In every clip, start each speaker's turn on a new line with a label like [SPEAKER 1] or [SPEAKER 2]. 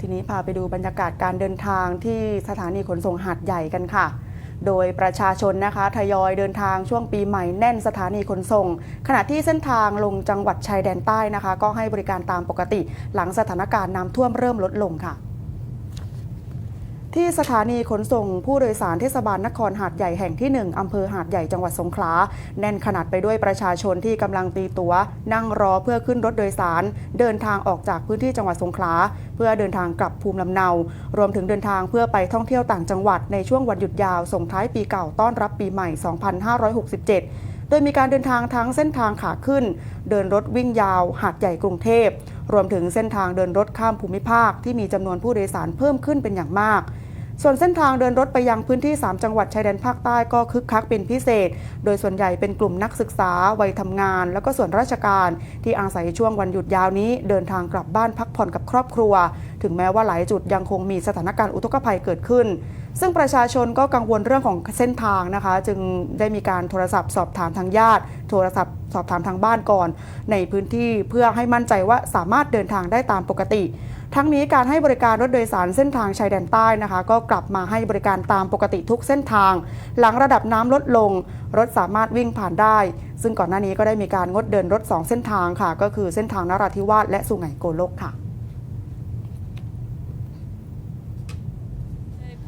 [SPEAKER 1] ทีนี้พาไปดูบรรยากาศการเดินทางที่สถานีขนส่งหาดใหญ่กันค่ะ โดยประชาชนนะคะทยอยเดินทางช่วงปีใหม่แน่นสถานีขนส่ง ขณะที่เส้นทางลงจังหวัดชายแดนใต้นะคะ ก็ให้บริการตามปกติ หลังสถานการณ์น้ำท่วมเริ่มลดลงค่ะ ที่สถานีขนส่งผู้โดยสารเทศบาลนครหาดใหญ่แห่งที่ 1 อำเภอหาดใหญ่จังหวัดสงขลา แน่นขนาดไปด้วยประชาชนที่กำลังตีตัว๋ว นั่งรอเพื่อขึ้นรถโดยสาร เดินทางออกจากพื้นที่จังหวัดสงขลา เพื่อเดินทางกลับภูมิลำเนา รวมถึงเดินทางเพื่อไปท่องเที่ยวต่างจังหวัดในช่วงวันหยุดยาวส่งท้ายปีเก่าต้อนรับปีใหม่ 2567โดยมีการเดินทางทั้งเส้นทางขาขึ้น เดินรถวิ่งยาวหาดใหญ่กรุงเทพ รวมถึงเส้นทางเดินรถข้ามภูมิภาคที่มีจำนวนผู้โดยสารเพิ่มขึ้นเป็นอย่างมาก ส่วนเส้นทางเดินรถไปยังพื้นที่ 3 จังหวัดชายแดนภาคใต้ก็คึกคักเป็นพิเศษ โดยส่วนใหญ่เป็นกลุ่มนักศึกษา วัยทำงาน แล้วก็ส่วนราชการ ที่อาศัยช่วงวันหยุดยาวนี้ เดินทางกลับบ้านพักผ่อนกับครอบครัว ถึงแม้ว่าหลายจุดยังคงมีสถานการณ์อุทกภัยเกิดขึ้น ซึ่งประชาชนก็กังวลเรื่องของเส้นทางนะคะ จึงได้มีการโทรศัพท์สอบถามทางญาติ โทรศัพท์สอบถามทางบ้านก่อน ในพื้นที่เพื่อให้มั่นใจว่าสามารถเดินทางได้ตามปกติ ทั้งนี้การให้บริการรถโดยสารเส้นทางชายแดนใต้นะคะ ก็กลับมาให้บริการตามปกติทุกเส้นทาง หลังระดับน้ำลดลง รถสามารถวิ่งผ่านได้ ซึ่งก่อนหน้านี้ก็ได้มีการงดเดินรถ 2 เส้นทางค่ะ ก็คือเส้นทางนราธิวาสและสุไหงโกลกค่ะ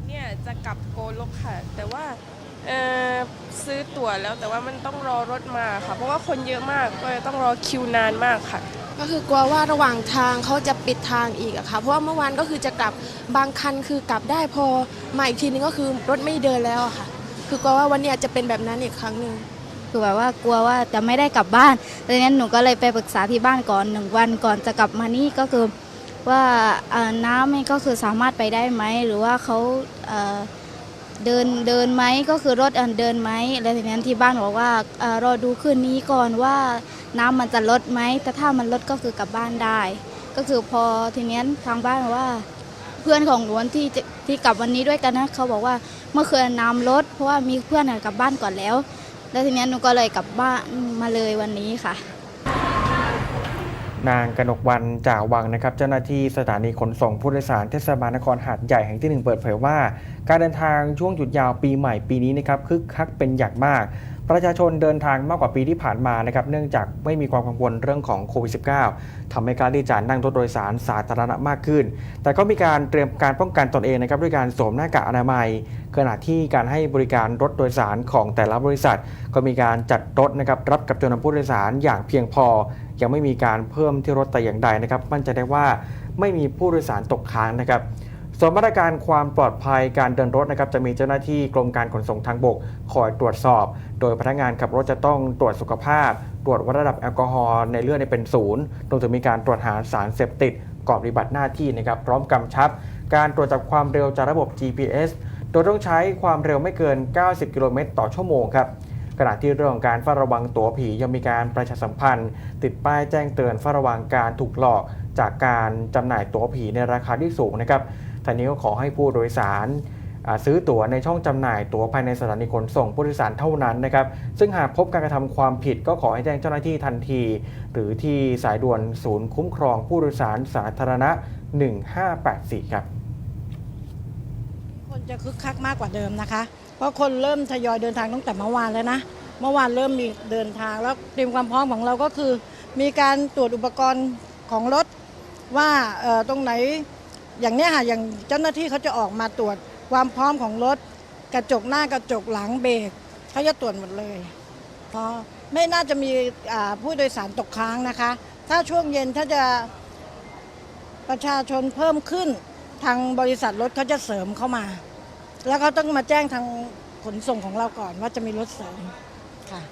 [SPEAKER 2] เนี่ย จะกลับโกลกค่ะ แต่ว่าเอ่อซื้อตั๋วแล้วแต่ว่ามันต้องรอรถมาค่ะ เพราะว่าคนเยอะมากก็เลยต้องรอคิวนานมากค่ะ
[SPEAKER 3] ก็คือกลัวว่าระหว่างทางเขาจะปิดทางอีกอะค่ะ เพราะว่าเมื่อวานก็คือจะกลับบางคันคือกลับได้พอมาอีกทีนึงก็คือรถไม่เดินแล้วอะค่ะ คือกลัวว่าวันเนี้ยจะเป็นแบบนั้นอีกครั้งหนึ่ง
[SPEAKER 4] คือแบบว่ากลัวว่าจะไม่ได้กลับบ้านดังนั้นหนูก็เลยไปปรึกษาที่บ้านก่อนหนึ่งวันก่อนจะกลับมานี่ก็คือ ว่าน้ำนี่ก็คือสามารถไปได้ไหม หรือว่าเขาเดินเดินไหมก็คือรถเดินไหมอะไรทีนั้นที่บ้านบอกว่าเรอดูคืนนี้ก่อนว่าน้ำมันจะลดไหมแต่ถ้ามันลดก็คือกลับบ้านได้ ก็คือพอทีนี้ทางบ้านบอกว่า เพื่อนของหนูที่ที่กลับวันนี้ด้วยกันนะเขาบอกว่าเมื่อคืนน้ำลดเพราะว่ามีเพื่อนกลับบ้านก่อนแล้ว แล้วทีนี้หนูก็เลยกลับบ้านมาเลยวันนี้ค่ะ
[SPEAKER 5] นางกนกวันจ่าวังนะครับเจ้าหน้าที่สถานีขนส่งผู้โดยสารเทศบาลนครหาดใหญ่แห่งที่หนึ่งเปิดเผยว่า การเดินทางช่วงหยุดยาวปีใหม่ปีนี้นะครับคึกคักเป็นอย่างมาก ประชาชนเดินทางมากกว่าปีที่ผ่านมานะครับเนื่องจากไม่มีความกังวลเรื่องของโควิด -19 ทำให้การที่จะนั่งรถโดยสารสาธารณะมากขึ้น แต่ก็มีการเตรียมการป้องกันตนเองนะครับด้วยการสวมหน้ากากอนามัย ขณะที่การให้บริการรถโดยสารของแต่ละบริษัท ก็มีการจัดรถนะครับรับกับจำนวนผู้โดยสารอย่างเพียงพอ ยังไม่มีการเพิ่มที่รถแต่อย่างใดนะครับมั่นใจได้ว่าไม่มีผู้โดยสารตกค้างนะครับส่วนมาตรการความปลอดภัยการเดินรถนะครับจะมีเจ้าหน้าที่กรมการขนส่งทางบกคอยตรวจสอบ โดยพนักงานขับรถจะต้องตรวจสุขภาพ ตรวจวัดระดับแอลกอฮอล์ในเลือดในเป็นศูนย์รวมถึงมีการตรวจหาสารเสพติดก่อนปฏิบัติหน้าที่นะครับพร้อมกำชับ การตรวจจับความเร็วจากระบบ GPS โดยต้องใช้ความเร็วไม่เกิน 90 กิโลเมตรต่อชั่วโมงครับ ขณะที่เรื่องของการเฝ้าระวังตั๋วผียังมีการประชาสัมพันธ์ ติดป้ายแจ้งเตือนเฝ้าระวังการถูกหลอกจากการจำหน่ายตั๋วผีในราคาที่สูงนะครับทางนี้ก็ขอให้ผู้โดยสารซื้อตั๋วในช่องจำหน่ายตั๋วภายในสถานีขนส่งผู้โดยสารเท่านั้นนะครับ ซึ่งหากพบการกระทำความผิดก็ขอให้แจ้งเจ้าหน้าที่ทันที หรือที่สายด่วนศูนย์คุ้มครองผู้โดยสารสาธารณะ 1584 ครับ
[SPEAKER 6] คนจะคึกคักมากกว่าเดิมนะคะ เพราะคนเริ่มทยอยเดินทางตั้งแต่เมื่อวานแล้วนะ เมื่อวานเริ่มมีเดินทางแล้วเตรียมความพร้อมของเราก็คือ มีการตรวจอุปกรณ์ของรถว่าเอ่อตรงไหนอย่างเนี้ยค่ะอย่างเจ้าหน้าที่เขาจะออกมาตรวจความพร้อมของรถ กระจกหน้ากระจกหลังเบรกเขาจะตรวจหมดเลยเพราะไม่น่าจะมีผู้โดยสารตกค้างนะคะ ถ้าช่วงเย็นถ้าจะประชาชนเพิ่มขึ้นทางบริษัทรถเขาจะเสริมเข้ามา แล้วก็ต้องมาแจ้งทางขนส่งของเราก่อนว่าจะมีรถเสริมค่ะ